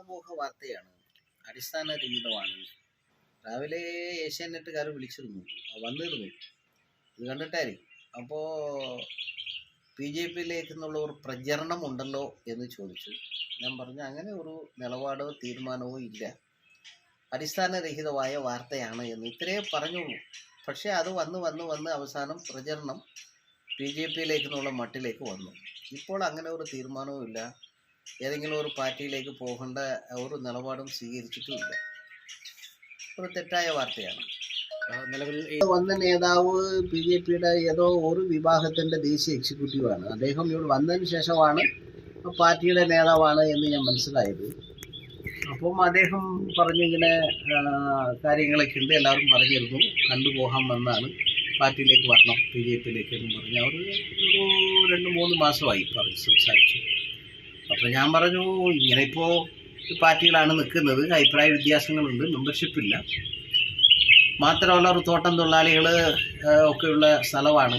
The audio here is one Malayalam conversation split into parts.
ഊഹാപോഹ വാർത്തയാണ് അടിസ്ഥാനരഹിതമാണ് രാവിലെ ഏഷ്യാനെറ്റുകാർ വിളിച്ചിരുന്നു. വന്നിരുന്നു. ഇത് കണ്ടിട്ടായിരിക്കും അപ്പോൾ ബി ജെ പിയിലേക്ക് എന്നുള്ള ഒരു പ്രചരണം ഉണ്ടല്ലോ എന്ന് ചോദിച്ചു. ഞാൻ പറഞ്ഞു അങ്ങനെ ഒരു നിലപാടോ തീരുമാനമോ ഇല്ല. അടിസ്ഥാനരഹിതമായ വാർത്തയാണ് എന്ന് ഇത്രയേ പറഞ്ഞുള്ളൂ. പക്ഷേ അത് വന്ന് വന്ന് വന്ന് അവസാനം പ്രചരണം ബി ജെ പിയിലേക്ക് എന്നുള്ള മട്ടിലേക്ക് വന്നു. ഇപ്പോൾ അങ്ങനെ ഒരു തീരുമാനവും ഇല്ല. ഏതെങ്കിലും ഒരു പാർട്ടിയിലേക്ക് പോകേണ്ട ഒരു നിലപാടും സ്വീകരിച്ചിട്ടുമില്ല ഒരു തെറ്റായ വാർത്തയാണ്. നിലവിൽ ഈ വന്ന നേതാവ് ബി ജെ പിയുടെ ഏതോ ഒരു വിഭാഗത്തിന്റെ ദേശീയ എക്സിക്യൂട്ടീവാണ്. അദ്ദേഹം ഇവിടെ വന്നതിന് ശേഷമാണ് പാർട്ടിയുടെ നേതാവാണ് എന്ന് ഞാൻ മനസ്സിലായത്. അപ്പം അദ്ദേഹം പറഞ്ഞിങ്ങനെ കാര്യങ്ങളൊക്കെ ഉണ്ട്. എല്ലാവരും പറഞ്ഞിരുന്നു. കണ്ടുപോകാൻ വന്നാണ് പാർട്ടിയിലേക്ക് വരണം ബി ജെ പിയിലേക്ക് എന്ന് പറഞ്ഞ്. അവർ ഒരു രണ്ട് മൂന്ന് മാസമായി പറഞ്ഞ് സംസാരിച്ചു. അപ്പം ഞാൻ പറഞ്ഞു ഇങ്ങനെ ഇപ്പോൾ പാർട്ടികളാണ് നിൽക്കുന്നത്. അഭിപ്രായ വ്യത്യാസങ്ങളുണ്ട്. മെമ്പർഷിപ്പില്ല മാത്രമല്ല ഒരു തോട്ടം തൊഴിലാളികൾ ഒക്കെയുള്ള സ്ഥലമാണ്.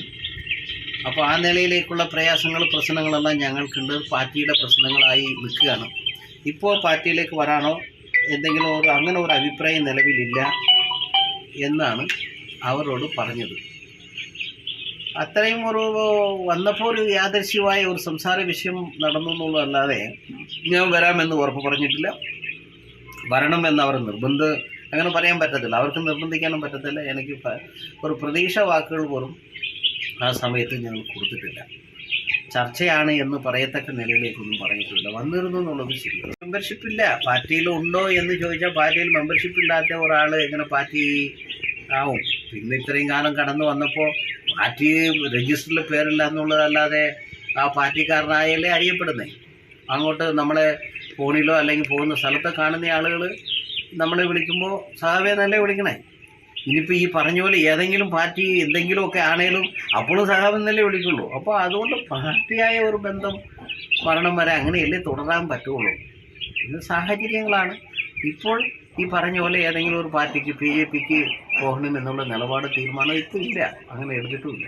അപ്പോൾ ആ നിലയിലേക്കുള്ള പ്രയാസങ്ങൾ പ്രശ്നങ്ങളെല്ലാം ഞങ്ങൾക്കുണ്ട്. പാർട്ടിയുടെ പ്രശ്നങ്ങളായി നിൽക്കുകയാണ്. ഇപ്പോൾ പാർട്ടിയിലേക്ക് വരാനോ എന്തെങ്കിലും ഒരു അങ്ങനെ ഒരു അഭിപ്രായം നിലവിലില്ല എന്നാണ് അവരോട് പറഞ്ഞത്. അത്രയും ഒരു വന്നപ്പോൾ ഒരു യാദർശ്യമായ ഒരു സംസാര വിഷയം നടന്നു എന്നുള്ളതല്ലാതെ ഞാൻ വരാമെന്ന് ഉറപ്പ് പറഞ്ഞിട്ടില്ല. വരണമെന്ന് അവർ നിർബന്ധ അങ്ങനെ പറയാൻ പറ്റത്തില്ല. അവർക്ക് നിർബന്ധിക്കാനും പറ്റത്തില്ല. എനിക്ക് ഒരു പ്രതീക്ഷ വാക്കുകൾ പോലും ആ സമയത്ത് ഞങ്ങൾ കൊടുത്തിട്ടില്ല. ചർച്ചയാണ് എന്ന് പറയത്തക്ക നിലയിലേക്കൊന്നും പറഞ്ഞിട്ടില്ല. വന്നിരുന്നു എന്നുള്ളത് ശരിയാണ് മെമ്പർഷിപ്പ് ഇല്ല. പാർട്ടിയിൽ ഉണ്ടോ എന്ന് ചോദിച്ചാൽ പാർട്ടിയിൽ മെമ്പർഷിപ്പ് ഇല്ലാത്ത ഒരാൾ എങ്ങനെ പാർട്ടി ആവും. പിന്നെ ഇത്രയും കാലം കടന്നു വന്നപ്പോൾ പാർട്ടി രജിസ്റ്ററിൽ പേരില്ല എന്നുള്ളതല്ലാതെ ആ പാർട്ടിക്കാരനായാലേ അറിയപ്പെടുന്നേ. അങ്ങോട്ട് നമ്മളെ ഫോണിലോ അല്ലെങ്കിൽ പോകുന്ന സ്ഥലത്ത് കാണുന്ന ആളുകൾ നമ്മളെ വിളിക്കുമ്പോൾ സഹാബേന്നല്ലേ നല്ല വിളിക്കണേ? ഇനിയിപ്പോൾ ഈ പറഞ്ഞ പോലെ ഏതെങ്കിലും പാർട്ടി എന്തെങ്കിലുമൊക്കെ ആണേലും അപ്പോഴും സഹാബെന്നല്ലേ വിളിക്കുള്ളൂ. അപ്പോൾ അതുകൊണ്ട് പാർട്ടിയായ ഒരു ബന്ധം മരണം വരെ അങ്ങനെയല്ലേ തുടരാൻ പറ്റുള്ളൂ. ഇത് സാഹചര്യങ്ങളാണ്. ഇപ്പോൾ ഈ പറഞ്ഞ പോലെ ഏതെങ്കിലും ഒരു പാർട്ടിക്ക് ബി ജെ പിക്ക് പോകണം എന്നുള്ള നിലപാട് തീരുമാനം ഇപ്പം ഇല്ല. അങ്ങനെ എടുത്തിട്ടുമില്ല